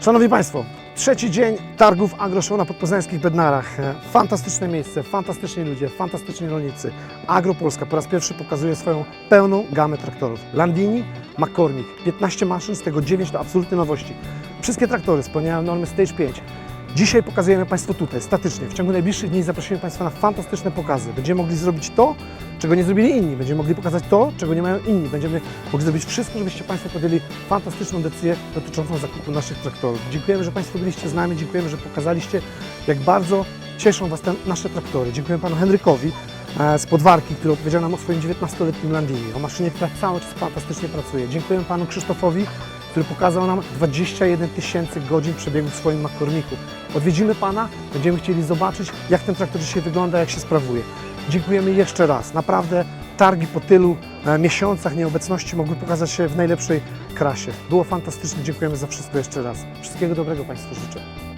Szanowni Państwo, trzeci dzień targów AgroShow na podpoznańskich Bednarach. E, Fantastyczne miejsce, fantastyczni ludzie, fantastyczni rolnicy. AgroPolska po raz pierwszy pokazuje swoją pełną gamę traktorów. Landini, McCormick, 15 maszyn, z tego 9 to absolutne nowości. Wszystkie traktory spełniają normy Stage 5. Dzisiaj pokazujemy Państwu tutaj, statycznie. W ciągu najbliższych dni zaprosimy Państwa na fantastyczne pokazy. Będziemy mogli zrobić to, czego nie zrobili inni. Będziemy mogli pokazać to, czego nie mają inni. Będziemy mogli zrobić wszystko, żebyście Państwo podjęli fantastyczną decyzję dotyczącą zakupu naszych traktorów. Dziękujemy, że Państwo byliście z nami, dziękujemy, że pokazaliście, jak bardzo cieszą Was te nasze traktory. Dziękujemy Panu Henrykowi e, z Podwarki, który opowiedział nam o swoim 19-letnim Landini, o maszynie, która cały czas fantastycznie pracuje. Dziękujemy Panu Krzysztofowi, który pokazał nam 21 tysięcy godzin przebiegu w swoim McCormicku. Odwiedzimy Pana, będziemy chcieli zobaczyć, jak ten traktor dzisiaj wygląda, jak się sprawuje. Dziękujemy jeszcze raz. Naprawdę targi po tylu e, miesiącach nieobecności mogły pokazać się w najlepszej krasie. Było fantastycznie. Dziękujemy za wszystko jeszcze raz. Wszystkiego dobrego Państwu życzę.